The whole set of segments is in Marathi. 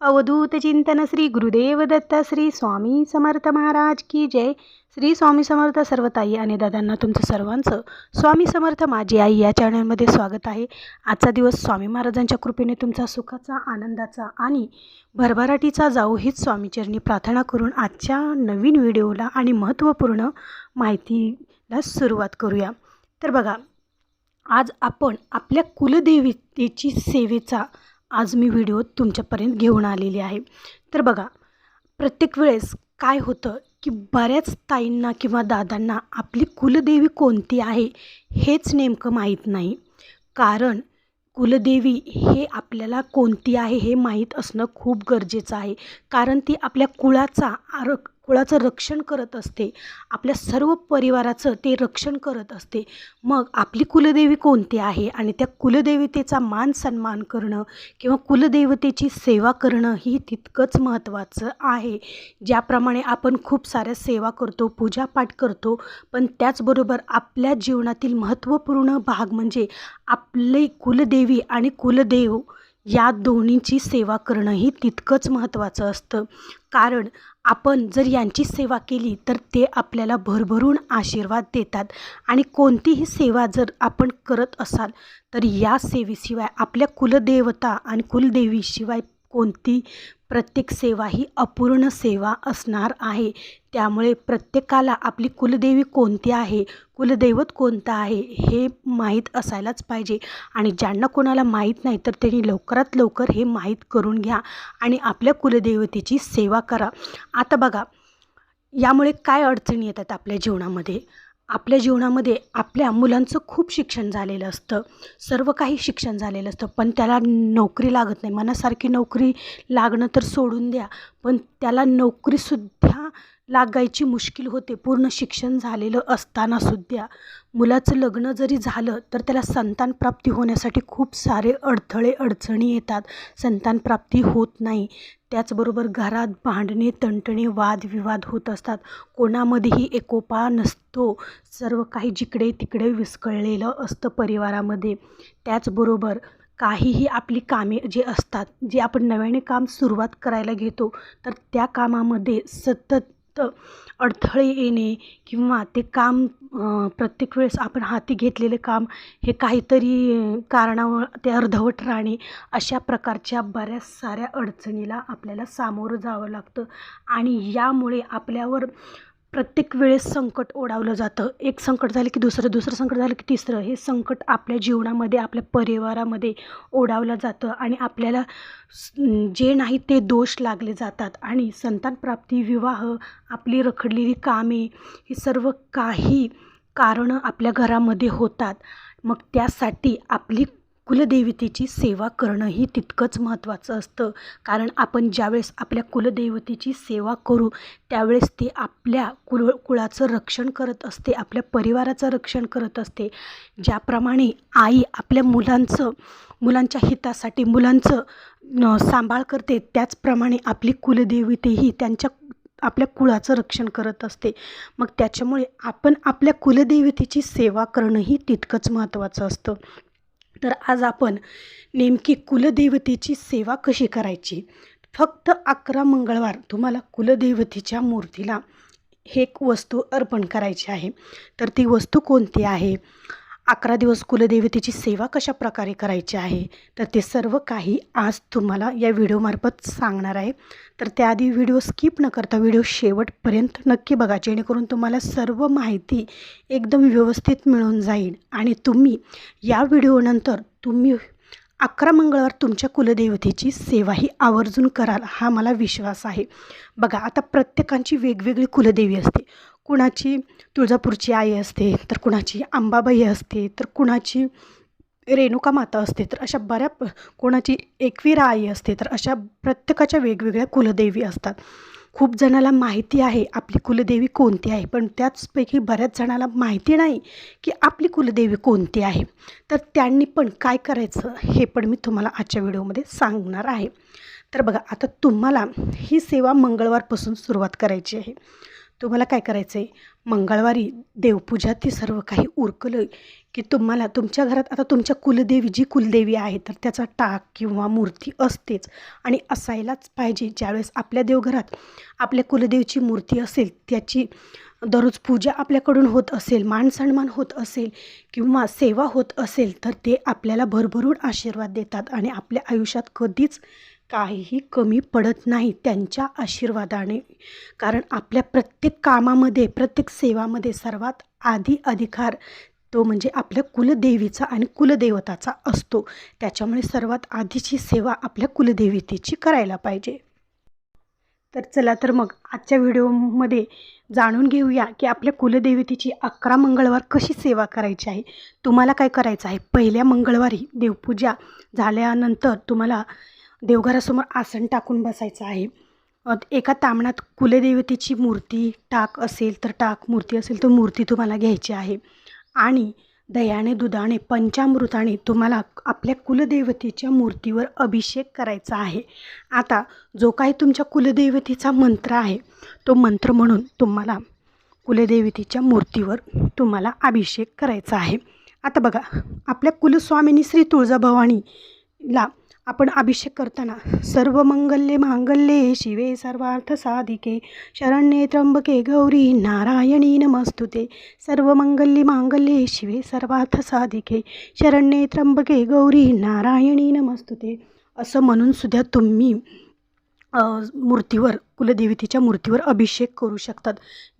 अवधूत चिंतन श्री गुरुदेव दत्त श्री स्वामी समर्थ महाराज की जय. श्री स्वामी समर्थ सर्व ताई आणि दादांना तुमचं सर्वांचं स्वामी समर्थ माझी आई या चॅनलमध्ये स्वागत आहे. आजचा दिवस स्वामी महाराजांच्या कृपेने तुमचा सुखाचा आनंदाचा आणि भरभराटीचा जाऊ हीच स्वामीचरणी प्रार्थना करून आजच्या नवीन व्हिडिओला आणि महत्त्वपूर्ण माहितीला सुरुवात करूया. तर बघा आज आपण आपल्या कुलदेवतेची सेवेचा आज मी व्हिडिओ तुमच्यापर्यंत घेऊन आलेली आहे. तर बघा प्रत्येक वेळेस काय होतं की बऱ्याच ताईंना किंवा दादांना आपली कुलदेवी कोणती आहे हेच नेमकं माहीत नाही. कारण कुलदेवी हे आपल्याला कोणती आहे हे माहीत असणं खूप गरजेचं आहे. कारण ती आपल्या कुळाचा आरक कुळाचं रक्षण करत असते. आपल्या सर्व परिवाराचं ते रक्षण करत असते. मग आपली कुलदेवी कोणती आहे? आणि त्या कुलदेवतेचा मान सन्मान करणं किंवा कुलदेवतेची सेवा करणं ही तितकंच महत्त्वाचं आहे. ज्याप्रमाणे आपण खूप साऱ्या सेवा करतो पूजापाठ करतो पण त्याचबरोबर आपल्या जीवनातील महत्त्वपूर्ण भाग म्हणजे आपले कुलदेवी आणि कुलदेव या दोन्हीची सेवा करणंही तितकंच महत्त्वाचं असतं. कारण आपण जर यांची सेवा केली तर ते आपल्याला भरभरून आशीर्वाद देतात. आणि कोणतीही सेवा जर आपण करत असाल तर या सेवेशिवाय आपल्या कुलदेवता आणि कुलदेवीशिवाय कोणती प्रत्येक सेवा ही अपूर्ण सेवा असणार आहे? त्यामुळे प्रत्येकाला आपली कुलदेवी कोणती आहे? कुलदैवत कोणतं आहे? हे माहीत असायलाच पाहिजे. आणि ज्यांना कोणाला माहीत नाही तर त्यांनी लवकरात लवकर हे माहीत करून घ्या आणि आपल्या कुलदेवतेची सेवा करा. आता बघा यामुळे काय अडचणी येतात आपल्या जीवनामध्ये? आपल्या जीवनामध्ये आपल्या मुलांचं खूप शिक्षण झालेलं असतं. सर्व काही शिक्षण झालेलं असतं. पण त्याला नोकरी लागत नाही. मनासारखी नोकरी लागणं तर सोडून द्या. पण त्याला नोकरीसुद्धा लागायची मुश्किल होते. पूर्ण शिक्षण झालेलं असतानासुद्धा मुलाचं लग्न जरी झालं तर त्याला संतानप्राप्ती होण्यासाठी खूप सारे अडथळे अडचणी येतात. संतानप्राप्ती होत नाही. त्याचबरोबर घरात भांडणे तंटणे वादविवाद होत असतात. कोणामध्येही एकोपा नसतो. सर्व काही जिकडे तिकडे विस्कळलेलं असतं परिवारामध्ये. त्याचबरोबर काहीही आपली कामे जे असतात जे आपण नव्याने काम सुरुवात करायला घेतो तर त्या कामामध्ये सतत अडथळे येणे किंवा ते काम प्रत्येक वेळेस आपण हाती घेतलेले काम हे काहीतरी कारणावर ते अर्धवट राहणे अशा प्रकारच्या बऱ्याच साऱ्या अडचणीला आपल्याला सामोरं जावं लागतं. आणि यामुळे आपल्यावर प्रत्येक वेळेस संकट ओढावलं जातं. एक संकट झालं की दुसरं दुसरं संकट झालं की तिसरं. हे संकट आपल्या जीवनामध्ये आपल्या परिवारामध्ये ओढावलं जातं आणि आपल्याला जे नाही ते दोष लागले जातात. आणि संतानप्राप्ती विवाह आपली रखडलेली कामे हे सर्व काही कारणं आपल्या घरामध्ये होतात. मग त्यासाठी आपली कुलदेवतेची सेवा करणंही तितकंच महत्त्वाचं असतं. कारण आपण ज्यावेळेस आपल्या कुलदेवतेची सेवा करू त्यावेळेस ते आपल्या कुल कुळाचं रक्षण करत असते आपल्या परिवाराचं रक्षण करत असते. ज्याप्रमाणे आई आपल्या मुलांचं मुलांच्या हितासाठी मुलांचं सांभाळ करते त्याचप्रमाणे आपली कुलदेवतेही त्यांच्या आपल्या कुळाचं रक्षण करत असते. मग त्याच्यामुळे आपण आपल्या कुलदेवतेची सेवा करणंही तितकंच महत्त्वाचं असतं. तर आज आपण नेमकी कुलदेवतेची सेवा कशी करायची? फक्त अकरा मंगळवार तुम्हाला कुलदेवतेच्या मूर्तीला हे एक वस्तू अर्पण करायची आहे. तर ती वस्तू कोणती आहे? अकरा दिवस कुलदेवतेची सेवा कशा प्रकारे करायची आहे? तर ते सर्व काही आज तुम्हाला या व्हिडिओमार्फत सांगणार आहे. तर त्याआधी व्हिडिओ स्किप न करता व्हिडिओ शेवटपर्यंत नक्की बघा जेणेकरून तुम्हाला सर्व माहिती एकदम व्यवस्थित मिळून जाईल. आणि तुम्ही या व्हिडिओनंतर तुम्ही अकरा मंगळवार तुमच्या कुलदेवतेची सेवाही आवर्जून कराल हा मला विश्वास आहे. बघा आता प्रत्येकांची वेगवेगळी कुलदेवी असते. कुणाची तुळजापूरची आई असते तर कुणाची अंबाबाई असते तर कुणाची रेणुका माता असते तर अशा बऱ्या कोणाची एकवीरा आई असते तर अशा प्रत्येकाच्या वेगवेगळ्या कुलदेवी असतात. खूप जणाला माहिती आहे आपली कुलदेवी कोणती आहे पण त्याचपैकी बऱ्याच जणाला माहिती नाही की आपली कुलदेवी कोणती आहे. तर त्यांनी पण काय करायचं हे पण मी तुम्हाला आजच्या व्हिडिओमध्ये सांगणार आहे. तर बघा आता तुम्हाला ही सेवा मंगळवारपासून सुरुवात करायची आहे. तुम्हाला काय करायचं आहे मंगळवारी देवपूजा ती सर्व काही उरकलं की तुम्हाला तुमच्या घरात आता तुमच्या कुलदेवी जी कुलदेवी आहे तर त्याचा टाक किंवा मूर्ती असतेच आणि असायलाच पाहिजे. ज्यावेळेस आपल्या देवघरात आपल्या कुलदेवीची मूर्ती असेल त्याची दररोज पूजा आपल्याकडून होत असेल मान सन्मान होत असेल किंवा सेवा होत असेल तर ते आपल्याला भरभरून आशीर्वाद देतात आणि आपल्या आयुष्यात कधीच काहीही कमी पडत नाही त्यांच्या आशीर्वादाने. कारण आपल्या प्रत्येक कामामध्ये प्रत्येक सेवामध्ये सर्वात आधी अधिकार तो म्हणजे आपल्या कुलदेवीचा आणि कुलदेवताचा असतो. त्याच्यामुळे सर्वात आधीची सेवा आपल्या कुलदेवतेची करायला पाहिजे. तर चला तर मग आजच्या व्हिडिओमध्ये जाणून घेऊया की आपल्या कुलदेवतेची अकरा मंगळवार कशी सेवा करायची आहे. तुम्हाला काय करायचं आहे? पहिल्या मंगळवारी देवपूजा झाल्यानंतर तुम्हाला देवघरासमोर आसन टाकून बसायचं आहे. एका तामणात कुलदेवतेची मूर्ती टाक असेल तर टाक मूर्ती असेल तर मूर्ती तुम्हाला घ्यायची आहे. आणि दह्याने दुधाने पंचामृताने तुम्हाला आपल्या कुलदेवतेच्या मूर्तीवर अभिषेक करायचा आहे. आता जो काही तुमच्या कुलदेवतेचा मंत्र आहे तो मंत्र म्हणून तुम्हाला कुलदेवतेच्या मूर्तीवर तुम्हाला अभिषेक करायचा आहे. आता बघा आपल्या कुलस्वामिनी श्री तुळजाभवानीला आपण अभिषेक करताना सर्व मंगल्ये मांगल्ये शिवे सर्वार्थ साधिके शरण्ये त्र्यंबके गौरी नारायणी नमस्तुते. सर्व मंगल्ये मांगल्ये शिवे सर्वार्थ साधिके शरण्ये त्र्यंबके गौरी नारायणी नमस्तुते. असं म्हणून सुद्धा तुम्ही मूर्तीवर कुलदेवतेच्या मूर्तीवर अभिषेक करू शकतात.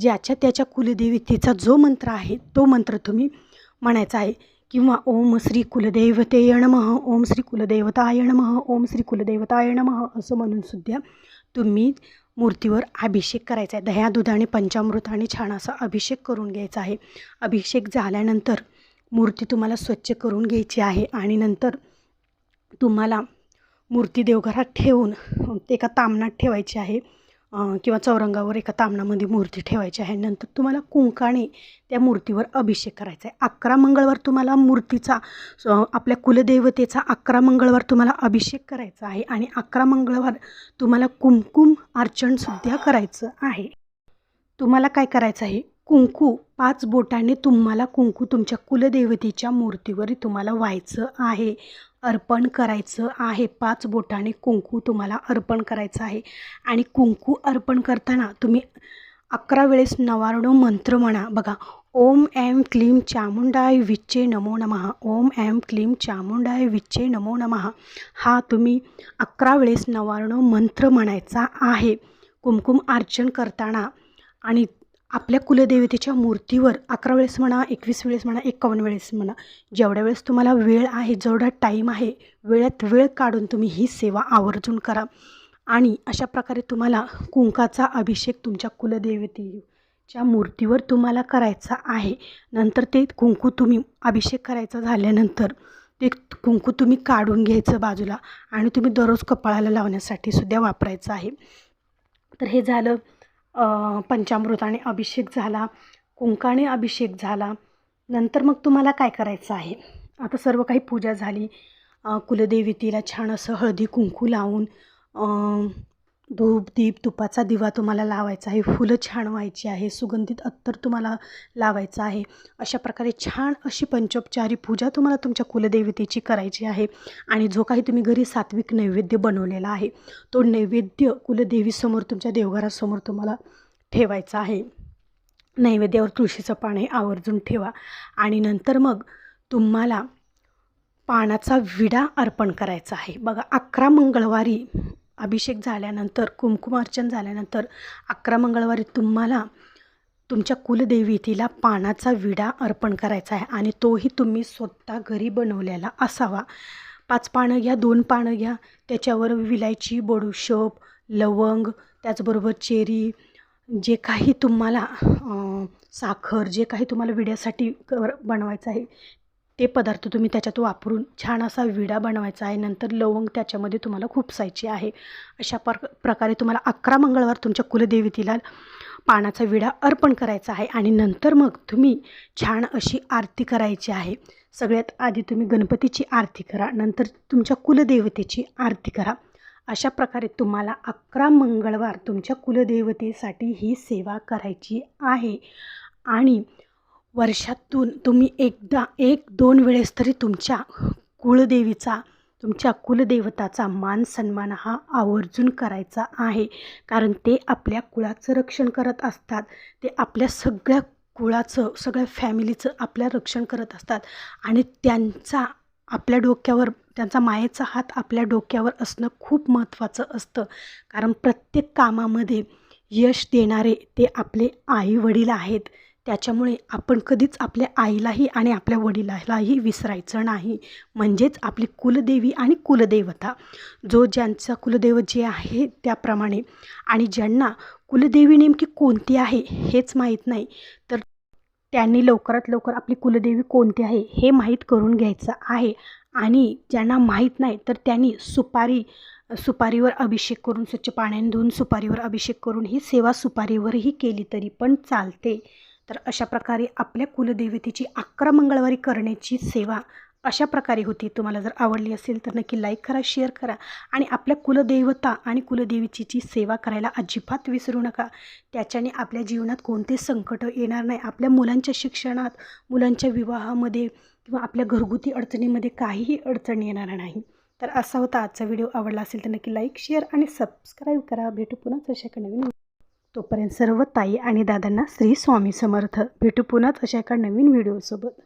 ज्याच्या त्याच्या कुलदेवतेचा जो मंत्र आहे तो मंत्र तुम्ही म्हणायचा आहे. किंवा ओम श्री कुलदैवते नमः ओम श्री कुलदैवताय नमः ओम श्री कुलदैवताय नमः असं म्हणून सुद्धा तुम्ही मूर्तीवर अभिषेक करायचा आहे. दह्या दुधाने पंचामृताने छान असा अभिषेक करून घ्यायचा आहे. अभिषेक झाल्यानंतर मूर्ती तुम्हाला स्वच्छ करून घ्यायची आहे आणि नंतर तुम्हाला मूर्ती देवघरात ठेवून एका तामणात ठेवायची आहे. किंवा चौरंगावर एका तामणामध्ये मूर्ती ठेवायची आहे. नंतर तुम्हाला कुंकाने त्या मूर्तीवर अभिषेक करायचा आहे. अकरा मंगळवार तुम्हाला मूर्तीचा आपल्या कुलदेवतेचा अकरा मंगळवार तुम्हाला अभिषेक करायचा आहे आणि अकरा मंगळवार तुम्हाला कुमकुम अर्चनसुद्धा करायचं आहे. तुम्हाला काय करायचं आहे? कुंकू पाच बोटाने तुम्हाला कुंकू तुमच्या कुलदेवतेच्या मूर्तीवर तुम्हाला व्हायचं आहे अर्पण करायचं आहे. पाच बोटाने कुंकू तुम्हाला अर्पण करायचं आहे. आणि कुंकू अर्पण करताना तुम्ही अकरा वेळेस नवारणो मंत्र म्हणा. बघा ओम ॲम क्लीं चामुंडाय विच्चे नमो नमः. ओम ॲम क्लीं चामुंडाय विच्चे नमो नमः. हा तुम्ही अकरा वेळेस नवारणो मंत्र म्हणायचा आहे. कुमकुम अर्चन करताना आणि आपल्या कुलदेवतेच्या मूर्तीवर अकरा वेळेस म्हणा एकवीस वेळेस म्हणा एकावन्न वेळेस म्हणा जेवढ्या वेळेस तुम्हाला वेळ आहे जेवढा टाईम आहे वेळात वेळ काढून तुम्ही ही सेवा आवर्जून करा. आणि अशा प्रकारे तुम्हाला कुंकाचा अभिषेक तुमच्या कुलदेवतेच्या मूर्तीवर तुम्हाला करायचा आहे. नंतर ते कुंकू तुम्ही अभिषेक करायचा झाल्यानंतर ते कुंकू तुम्ही काढून घ्यायचं बाजूला आणि तुम्ही दररोज कपाळाला लावण्यासाठी सुद्धा वापरायचं आहे. तर हे झालं. पंचामृताने अभिषेक झाला कुंकाने अभिषेक झाला. नंतर मग तुम्हाला काय करायचं आहे? आता सर्व काही पूजा झाली. कुलदेवीतीला छान असं हळदी कुंकू लावून धूप दीप तुपाचा दिवा तुम्हाला लावायचा आहे. फुलं छान व्हायची आहे. सुगंधित अत्तर तुम्हाला लावायचं आहे. अशा प्रकारे छान अशी पंचोपचारी पूजा तुम्हाला तुमच्या कुलदेवतेची करायची आहे. आणि जो काही तुम्ही घरी सात्विक नैवेद्य बनवलेला आहे तो नैवेद्य कुलदेवीसमोर तुमच्या देवघरासमोर तुम्हाला ठेवायचा आहे. नैवेद्यावर तुळशीचं पान हे आवर्जून ठेवा. आणि नंतर मग तुम्हाला पानाचा विडा अर्पण करायचा आहे. बघा अकरा मंगळवारी अभिषेक झाल्यानंतर कुमकुमार्चन झाल्यानंतर अकरा मंगळवारी तुम्हाला तुमच्या कुलदेवतेला पानाचा विडा अर्पण करायचा आहे आणि तोही तुम्ही स्वतः घरी बनवलेला असावा. पाच पानं घ्या दोन पानं घ्या त्याच्यावर विलायची बडूशोप लवंग त्याचबरोबर चेरी जे काही तुम्हाला साखर जे काही तुम्हाला विड्यासाठी कर बनवायचं आहे ते पदार्थ तुम्ही त्याच्यात वापरून छान असा विडा बनवायचा आहे. नंतर लवंग त्याच्यामध्ये तुम्हाला खुपसायची आहे. अशा पर प्रकारे तुम्हाला अकरा मंगळवार तुमच्या कुलदेवतेला पानाचा विडा अर्पण करायचा आहे. आणि नंतर मग तुम्ही छान अशी आरती करायची आहे. सगळ्यात आधी तुम्ही गणपतीची आरती करा. नंतर तुमच्या कुलदेवतेची आरती करा. अशा प्रकारे तुम्हाला अकरा मंगळवार तुमच्या कुलदेवतेसाठी ही सेवा करायची आहे. आणि वर्षातून तुम्ही एकदा एक दोन वेळेस तरी तुमच्या कुलदेवीचा तुमच्या कुलदेवताचा मान सन्मान हा आवर्जून करायचा आहे. कारण ते आपल्या कुळाचं रक्षण करत असतात. ते आपल्या सगळ्या कुळाचं सगळ्या फॅमिलीचं आपल्या रक्षण करत असतात. आणि त्यांचा आपल्या डोक्यावर त्यांचा मायेचा हात आपल्या डोक्यावर असणं खूप महत्त्वाचं असतं. कारण प्रत्येक कामामध्ये यश देणारे ते आपले आई वडील आहेत. त्याच्यामुळे आपण कधीच आपल्या आईलाही आणि आपल्या वडिलालाही विसरायचं नाही. म्हणजेच आपली कुलदेवी आणि कुलदेवता. जो ज्यांचा कुलदेव जे आहे त्याप्रमाणे. आणि ज्यांना कुलदेवी नेमकी कोणती आहे हेच माहीत नाही. तर त्यांनी लवकरात लवकर आपली कुलदेवी कोणती आहे हे माहीत करून घ्यायचं आहे. आणि ज्यांना माहीत नाही तर त्यांनी सुपारी सुपारीवर अभिषेक करून स्वच्छ पाण्याने धुवून सुपारीवर अभिषेक करून ही सेवा सुपारीवरही केली तरी पण चालते. तर अशा प्रकारे आपल्या कुलदेवतेची अकरा मंगळवारी करण्याची सेवा अशा प्रकारे होती. तुम्हाला जर आवडली असेल तर नक्की लाईक करा शेअर करा आणि आपल्या कुलदेवता आणि कुलदेवीची सेवा करायला अजिबात विसरू नका. त्याच्याने आपल्या जीवनात कोणते संकट येणार नाही. आपल्या मुलांच्या शिक्षणात मुलांच्या विवाहामध्ये किंवा आपल्या घरगुती अडचणीमध्ये काहीही अडचण येणार नाही. तर असा होता आजचा व्हिडिओ आवडला असेल तर नक्की लाईक शेअर आणि सबस्क्राईब करा. भेटू पुन्हा अशा नवीन तोपर्यंत सर्व ताई आणि दादांना श्री स्वामी समर्थ. भेटू पुन्हाच अशा एका नवीन व्हिडिओसोबत.